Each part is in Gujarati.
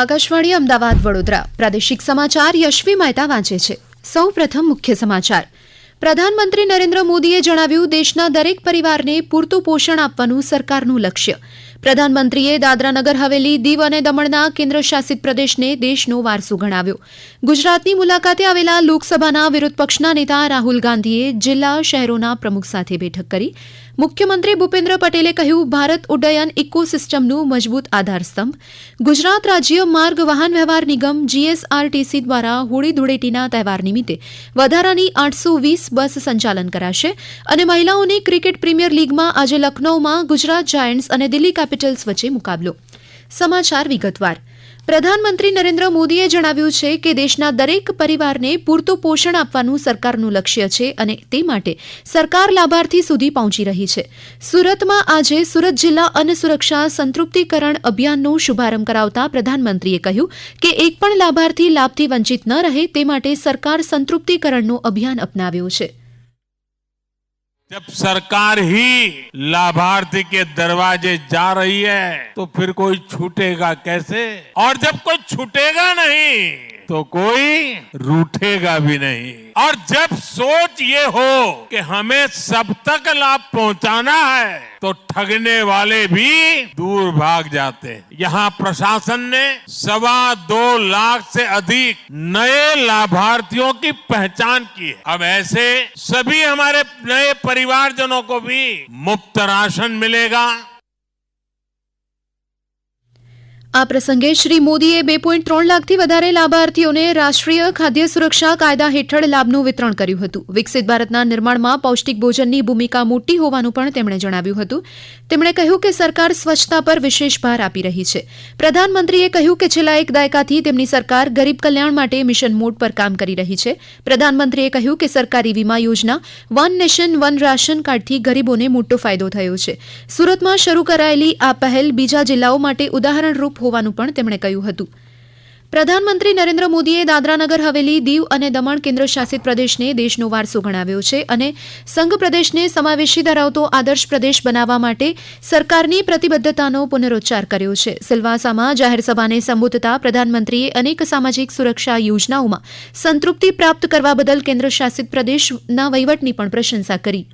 આકાશવાણી અમદાવાદ, વડોદરા. પ્રાદેશિક સમાચાર યશવી મહેતા વાંચે છે. સૌ પ્રથમ મુખ્ય સમાચાર. પ્રધાનમંત્રી નરેન્દ્ર મોદીએ જણાવ્યું, દેશના દરેક પરિવારને પૂરતું પોષણ આપવાનું સરકારનું લક્ષ્ય. પ્રધાનમંત્રીએ દાદરાનગર હવેલી દીવ અને દમણના કેન્દ્ર શાસિત પ્રદેશને દેશનો વારસો ગણાવ્યો. ગુજરાતની મુલાકાતે આવેલા લોકસભાના વિરોધ પક્ષના નેતા રાહુલ ગાંધીએ જિલ્લા શહેરોના પ્રમુખ સાથે બેઠક કરી. મુખ્યમંત્રી ભૂપેન્દ્ર પટેલે કહ્યું, ભારત ઉડ્ડયન ઇકોસિસ્ટમનું મજબૂત આધારસ્તંભ. ગુજરાત રાજ્ય માર્ગ વાહન વ્યવહાર નિગમ જીએસઆરટીસી દ્વારા હોળી ધૂળેટીના તહેવાર નિમિત્તે વધારાની આઠસો વીસ બસ સંચાલન કરાશે અને મહિલાઓની ક્રિકેટ પ્રીમિયર લીગમાં આજે લખનૌમાં ગુજરાત જાયન્ટ્સ અને દિલ્હી કેપિટલ્સ વચ્ચે મુકાબલો. સમાચાર વિગતવાર. પ્રધાનમંત્રી નરેન્દ્ર મોદીએ જણાવ્યું છે કે દેશના દરેક પરિવારને પૂરતું પોષણ આપવાનું સરકારનું લક્ષ્ય છે અને તે માટે સરકાર લાભાર્થી સુધી પહોંચી રહી છે. સુરતમાં આજે સુરત જિલ્લા અન્ન સુરક્ષા સંતૃપ્તિકરણ અભિયાનનો શુભારંભ કરાવતા પ્રધાનમંત્રીએ કહ્યું કે એક પણ લાભાર્થી લાભથી વંચિત ન રહે તે માટે સરકાર સંતૃપ્તિકરણનું અભિયાન અપનાવ્યું છે. जब सरकार ही लाभार्थी के दरवाजे जा रही है तो फिर कोई छूटेगा कैसे और जब कोई छूटेगा नहीं तो कोई रूठेगा भी नहीं। और जब सोच ये हो कि हमें सब तक लाभ पहुंचाना है तो ठगने वाले भी दूर भाग जाते हैं। यहाँ प्रशासन ने सवा दो लाख से अधिक नए लाभार्थियों की पहचान की है। अब ऐसे सभी हमारे नए परिवारजनों को भी मुफ़्त राशन मिलेगा। આ પ્રસંગે શ્રી મોદીએ બે પોઈન્ટ ત્રણ લાખથી વધારે લાભાર્થીઓને રાષ્ટ્રીય ખાદ્ય સુરક્ષા કાયદા હેઠળ લાભનું વિતરણ કર્યું હતું. વિકસિત ભારતના નિર્માણમાં પૌષ્ટિક ભોજનની ભૂમિકા મોટી હોવાનું પણ તેમણે જણાવ્યું હતું. તેમણે કહ્યું કે સરકાર સ્વચ્છતા પર વિશેષ ભાર આપી રહી છે. પ્રધાનમંત્રીએ કહ્યું કે છેલ્લા એક દાયકાથી તેમની સરકાર ગરીબ કલ્યાણ માટે મિશન મોડ પર કામ કરી રહી છે. પ્રધાનમંત્રીએ કહ્યું કે સરકારી વીમા યોજના, વન નેશન, વન રાશન કાર્ડથી ગરીબોને મોટો ફાયદો થયો છે. સુરતમાં શરૂ કરાયેલી આ પહેલ બીજા જિલ્લાઓ માટે ઉદાહરણરૂપ હોવાનું પણ તેમણે કહ્યું હતું. પ્રધાનમંત્રી નરેન્દ્ર મોદીએ દાદરાનગર હવેલી દીવ અને દમણ કેન્દ્રશાસિત પ્રદેશને દેશનો વારસો ગણાવ્યો છે અને સંઘ પ્રદેશને સમાવેશી ધરાવતો આદર્શ પ્રદેશ બનાવવા માટે સરકારની પ્રતિબદ્ધતાનો પુનરોચ્ચાર કર્યો છે. સિલવાસામાં જાહેરસભાને સંબોધતા પ્રધાનમંત્રીએ અનેક સામાજિક સુરક્ષા યોજનાઓમાં સંતૃપ્તિ પ્રાપ્ત કરવા બદલ કેન્દ્રશાસિત પ્રદેશના વહીવટની પણ પ્રશંસા કરી.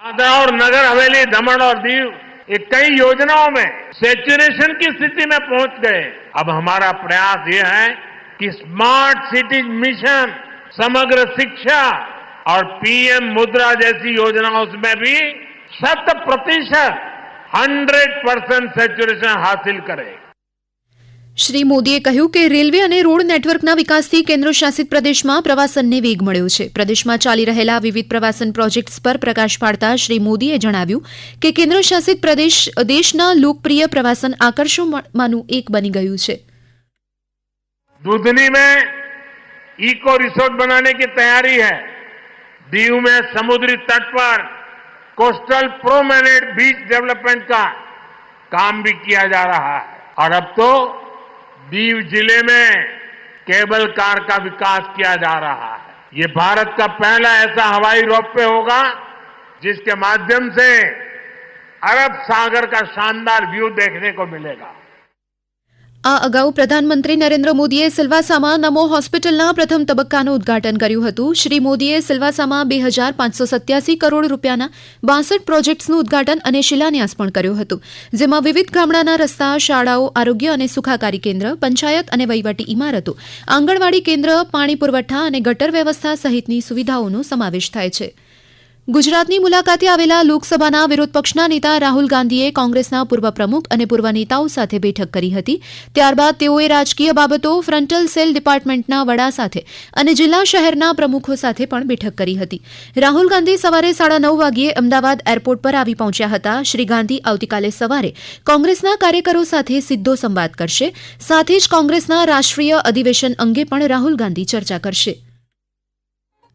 દાદરા હવેલી, દમણ દીવ ये कई योजनाओं में सेचुरेशन की स्थिति में पहुँच गए। अब हमारा प्रयास ये है कि स्मार्ट सिटीज़ मिशन समग्र शिक्षा और पीएम मुद्रा जैसी योजनाओं में भी शत प्रतिशत हंड्रेड परसेंट सेचुरेशन हासिल करें। શ્રી મોદીએ કહ્યું કે રેલવે અને રોડ નેટવર્કના વિકાસથી કેન્દ્ર શાસિત પ્રદેશમાં પ્રવાસનને વેગ મળ્યો છે પ્રદેશમાં ચાલી રહેલા વિવિધ પ્રવાસન પ્રોજેક્ટ્સ પર પ્રકાશ પાડતા શ્રી મોદીએ જણાવ્યું કે કેન્દ્ર શાસિત પ્રદેશ દેશના લોકપ્રિય પ્રવાસન આકર્ષણોમાંનું એક બની ગયું છે दूधनी में इको रिसोर्ट बनाने की तैयारी है दीव में समुद्री तट पर कोस्टल प्रोमेनेट बीच डेवलपमेंट का काम भी किया जा रहा है और अब तो दीव ज़िले में केबल कार का विकास किया जा रहा है। ये भारत का पहला ऐसा हवाई रोपवे होगा, जिसके माध्यम से अरब सागर का शानदार व्यू देखने को मिलेगा। આ અગાઉ પ્રધાનમંત્રી નરેન્દ્ર મોદીએ સિલવાસામાં નમો હોસ્પિટલના પ્રથમ તબક્કાનું ઉદઘાટન કર્યું હતું. શ્રી મોદીએ સિલવાસામાં બે હજાર પાંચસો સત્યાસી કરોડ રૂપિયાના બાસઠ પ્રોજેક્ટ્સનું ઉદઘાટન અને શિલાન્યાસ પણ કર્યું હતું. જેમાં વિવિધ ગામડાના રસ્તા, શાળાઓ, આરોગ્ય અને સુખાકારી કેન્દ્ર, પંચાયત અને વહીવટી ઇમારતો, આંગણવાડી કેન્દ્ર, પાણી પુરવઠા અને ગટર વ્યવસ્થા સહિતની સુવિધાઓનો સમાવેશ થાય છે. ગુજરાતની મુલાકાતે આવેલા લોકસભાના વિરોધ પક્ષના નેતા રાહુલ ગાંધીએ કોંગ્રેસના પૂર્વ પ્રમુખ અને પૂર્વ નેતાઓ સાથે બેઠક કરી હતી. ત્યારબાદ તેઓએ રાજકીય બાબતો, ફ્રન્ટલ સેલ ડિપાર્ટમેન્ટના વડા સાથે અને જિલ્લા શહેરના પ્રમુખો સાથે પણ બેઠક કરી હતી. રાહુલ ગાંધી સવારે સાડા નવ વાગ્યે અમદાવાદ એરપોર્ટ પર આવી પહોંચ્યા હતા. શ્રી ગાંધી આવતીકાલે સવારે કોંગ્રેસના કાર્યકરો સાથે સીધો સંવાદ કરશે. સાથે જ કોંગ્રેસના રાષ્ટ્રીય અધિવેશન અંગે પણ રાહુલ ગાંધી ચર્ચા કરશે.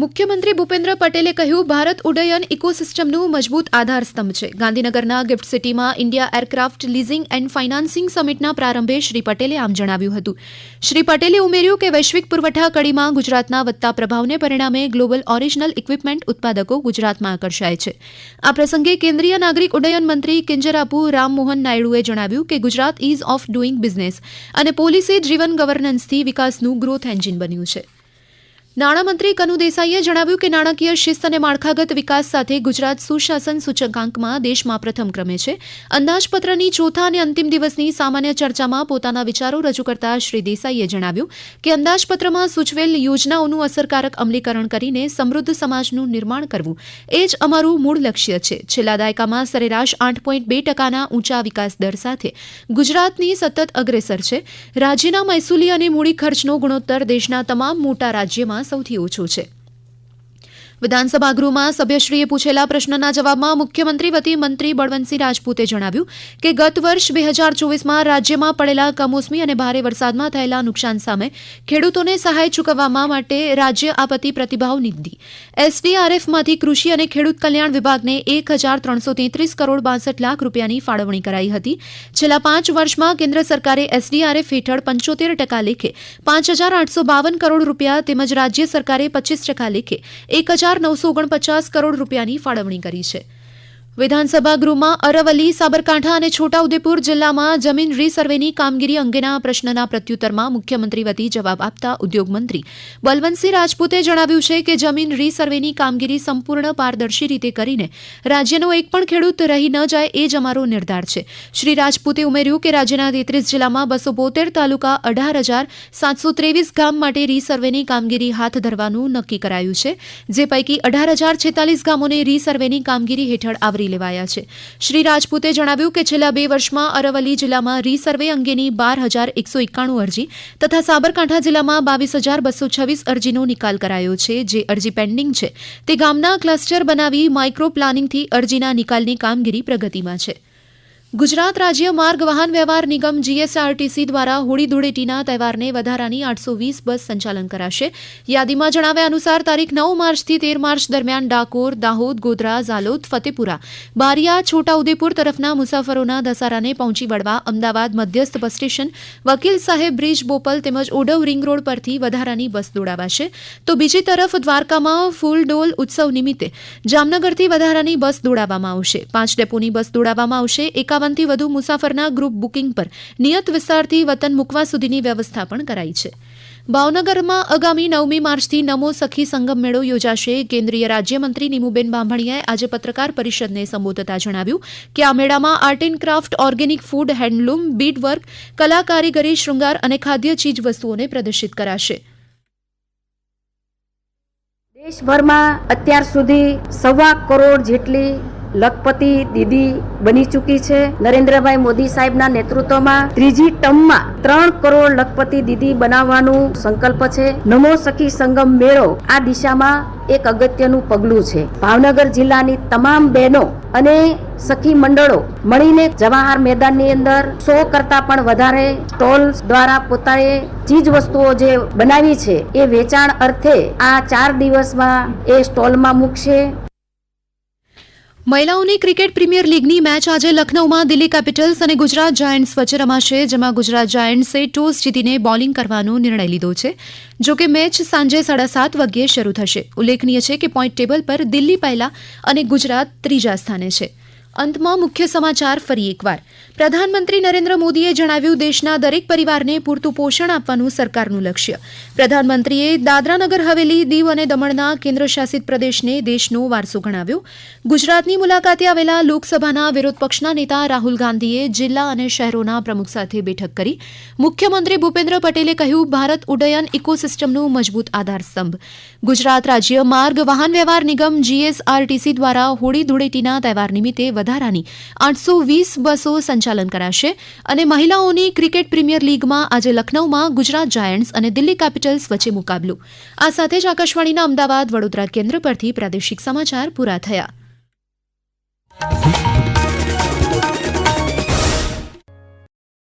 મુખ્યમંત્રી ભૂપેન્દ્ર પટેલે કહ્યું, ભારત ઉડ્ડયન ઇકોસિસ્ટમનું મજબૂત આધારસ્તંભ છે. ગાંધીનગરના ગિફ્ટ સિટીમાં India aircraft leasing and financing સમિટના પ્રારંભે શ્રી પટેલે આમ જણાવ્યું હતું. શ્રી પટેલે ઉમેર્યું કે વૈશ્વિક પુરવઠા કડીમાં ગુજરાતના વધતા પ્રભાવને પરિણામે ગ્લોબલ ઓરિજિનલ ઇક્વિપમેન્ટ ઉત્પાદકો ગુજરાતમાં આકર્ષાય છે. આ પ્રસંગે કેન્દ્રીય નાગરિક ઉડ્ડયન મંત્રી કિંજરાપુ રામમોહન નાયડુએ જણાવ્યું કે Gujarat ease of doing business અને પોલીસે ડ્રીવન ગવર્નન્સથી વિકાસનું ગ્રોથ એન્જિન બન્યું છે. નાણામંત્રી કનુ દેસાઈએ જણાવ્યું કે નાણાકીય શિસ્ત અને માળખાગત વિકાસ સાથે ગુજરાત સુશાસન સૂચકાંકમાં દેશમાં પ્રથમ ક્રમે છે. અંદાજપત્રની ચોથા અને અંતિમ દિવસની સામાન્ય ચર્ચામાં પોતાના વિચારો રજૂ કરતા શ્રી દેસાઈએ જણાવ્યું કે અંદાજપત્રમાં સૂચવેલ યોજનાઓનું અસરકારક અમલીકરણ કરીને સમૃદ્ધ સમાજનું નિર્માણ કરવું એ જ અમારું મૂળ લક્ષ્ય છે. છેલ્લા દાયકામાં સરેરાશ આઠ પોઈન્ટ બે ટકાના ઊંચા વિકાસ દર સાથે ગુજરાતની સતત અગ્રેસર છે. રાજ્યના મહેસૂલી અને મૂડી ખર્ચનો ગુણોત્તર દેશના તમામ મોટા રાજ્યમાં સૌથી ઓછો છે વિધાનસભા ગૃહમાં સભ્યશ્રીએ પૂછેલા પ્રશ્નના જવાબમાં મુખ્યમંત્રી વતી મંત્રી બળવંતસિંહ રાજપૂતે જણાવ્યું કે ગત વર્ષ બે હજાર ચોવીસમાં રાજ્યમાં પડેલા કમોસમી અને ભારે વરસાદમાં થયેલા નુકસાન સામે ખેડૂતોને સહાય ચૂકવવા માટે રાજ્ય આપત્તિ પ્રતિભાવ નિધિ એસડીઆરએફમાંથી કૃષિ અને ખેડૂત કલ્યાણ વિભાગને એક હજાર ત્રણસો તેત્રીસ કરોડ બાસઠ લાખ રૂપિયાની ફાળવણી કરાઈ હતી. છેલ્લા પાંચ વર્ષમાં કેન્દ્ર સરકારે એસડીઆરએફ હેઠળ પંચોતેર ટકા લેખે પાંચ હજાર આઠસો બાવન કરોડ રૂપિયા તેમજ રાજ્ય સરકારે પચીસ ટકા લેખે એક હજાર નવસો ઓગણપચાસ કરોડ રૂપિયાની ફાળવણી કરી છે. વિધાનસભા ગૃહમાં અરવલ્લી, સાબરકાંઠા અને છોટાઉદેપુર જિલ્લામાં જમીન રીસર્વેની કામગીરી અંગેના પ્રશ્નના પ્રત્યુત્તરમાં મુખ્યમંત્રી વતી જવાબ આપતા ઉદ્યોગમંત્રી બલવંતસિંહ રાજપૂતે જણાવ્યું છે કે જમીન રીસર્વેની કામગીરી સંપૂર્ણ પારદર્શી રીતે કરીને રાજ્યનો એક પણ ખેડૂત રહી ન જાય એ જ અમારો નિર્ધાર છે. શ્રી રાજપૂતે ઉમેર્યું કે રાજ્યના તેત્રીસ જિલ્લામાં બસો બોતેર તાલુકા અઢાર હજાર સાતસો ત્રેવીસ ગામ માટે રીસર્વેની કામગીરી હાથ ધરવાનું નક્કી કરાયું છે. જે પૈકી અઢાર હજાર છેતાલીસ ગામોને રીસર્વેની કામગીરી હેઠળ આવરી લેવાયા છે. શ્રી રાજપૂતે જણાવ્યું કે છેલ્લા બે વર્ષમાં અરવલ્લી જિલ્લામાં રીસર્વે અંગેની બાર હજાર એકસો એકાણું અરજી તથા સાબરકાંઠા જિલ્લામાં બાવીસ હજાર બસો છવ્વીસ અરજીનો નિકાલ કરાયો છે. જે અરજી પેન્ડિંગ છે તે ગામના ક્લસ્ટર બનાવી માઇક્રો પ્લાનિંગથી અરજીના નિકાલની કામગીરી પ્રગતિમાં છે. ગુજરાત રાજ્ય માર્ગ વાહન વ્યવહાર નિગમ જીએસઆરટીસી દ્વારા હોળી ધૂળેટીના તહેવારને વધારાની આઠસો વીસ બસ સંચાલન કરાશે. યાદીમાં જણાવ્યા અનુસાર તારીખ નવ માર્ચથી તેર માર્ચ દરમિયાન ડાકોર, દાહોદ, ગોધરા, ઝાલોદ, ફતેપુરા, બારિયા, છોટાઉદેપુર તરફના મુસાફરોના ધસારાને પહોંચી વળવા અમદાવાદ મધ્યસ્થ બસ સ્ટેશન, વકીલ સાહેબ બ્રિજ, બોપલ તેમજ ઓડવ રિંગ રોડ પરથી વધારાની બસ દોડાવાશે. તો બીજી તરફ દ્વારકામાં ફૂલ ડોલ ઉત્સવ નિમિત્તે જામનગરથી વધારાની બસ દોડાવવામાં આવશે. પાંચ ડેપોની બસ દોડાવવામાં આવશે. એકાવનથી વધુ મુસાફરના ગ્રુપ બુકિંગ પર નિયત વિસ્તારથી વતન મૂકવા સુધીની વ્યવસ્થા પણ કરાઈ છે. ભાવનગરમાં આગામી નવમી માર્ચથી નમો સખી સંગમ મેળો યોજાશે. કેન્દ્રીય રાજ્યમંત્રી નીમુબેન બાંભણિયાએ આજે પત્રકાર પરિષદને સંબોધતા જણાવ્યું કે આ મેળામાં art and craft, organic food, handloom bead work કલા કારીગરી શૃંગાર અને ખાદ્ય ચીજ વસ્તુઓને પ્રદર્શિત કરાશે. દેશભરમાં અત્યાર સુધી સવા કરોડ જેટલી લખપતિ દીદી બની ચૂકી છે. નરેન્દ્રભાઈ મોદી સાહેબના નેતૃત્વમાં ત્રીજી ટર્મમાં ત્રણ કરોડ લખપતિ દીદી બનાવવાનું સંકલ્પ છે. નમો સખી સંગમ મેળો આ દિશામાં એક અગત્યનું પગલું છે. ભાવનગર જિલ્લાની તમામ બહેનો અને સખી મંડળો મળીને જવાહર મેદાનની અંદર સો કરતા પણ વધારે સ્ટોલ દ્વારા પોતાએ ચીજ વસ્તુઓ જે બનાવી છે એ વેચાણ અર્થે આ ચાર દિવસમાં એ સ્ટોલમાં મૂકશે. મહિલાઓની ક્રિકેટ પ્રીમિયર લીગની મેચ આજે લખનૌમાં દિલ્હી કેપિટલ્સ અને ગુજરાત જાયન્ટ્સ વચ્ચે રમાશે, જેમાં ગુજરાત જાયન્ટ્સે ટોસ જીતીને બોલિંગ કરવાનો નિર્ણય લીધો છે. જો કે મેચ સાંજે સાડા સાત વાગ્યે શરૂ થશે. ઉલ્લેખનીય છે કે પોઈન્ટ ટેબલ પર દિલ્હી પહેલા અને ગુજરાત ત્રીજા સ્થાને છે. અંતમાં મુખ્ય સમાચાર ફરી એકવાર. પ્રધાનમંત્રી નરેન્દ્ર મોદીએ જણાવ્યું, દેશના દરેક પરિવારને પૂરતું પોષણ આપવાનું સરકારનું લક્ષ્ય. પ્રધાનમંત્રીએ દાદરાનગર હવેલી, દીવ અને દમણના કેન્દ્રશાસિત પ્રદેશને દેશનો વારસો ગણાવ્યો. ગુજરાતની મુલાકાતે આવેલા લોકસભાના વિરોધ પક્ષના નેતા રાહુલ ગાંધીએ જિલ્લા અને શહેરોના પ્રમુખ સાથે બેઠક કરી. મુખ્યમંત્રી ભૂપેન્દ્ર પટેલે કહ્યું, ભારત ઉડ્ડયન ઇકોસિસ્ટમનું મજબૂત આધારસ્તંભ. ગુજરાત રાજ્ય માર્ગ વાહન વ્યવહાર નિગમ, જીએસઆરટીસી દ્વારા હોળી ધૂળેટીના તહેવાર નિમિત્તે વધારાની આઠસો વીસ બસો સંચાલન કરાશે અને મહિલાઓની ક્રિકેટ પ્રીમિયર લીગમાં આજે લખનૌમાં ગુજરાત જાયન્ટ્સ અને દિલ્હી કેપિટલ્સ વચ્ચે મુકાબલો. આ સાથે જ આકાશવાણીના અમદાવાદ વડોદરા કેન્દ્ર પરથી પ્રાદેશિક સમાચાર પૂરા થયા.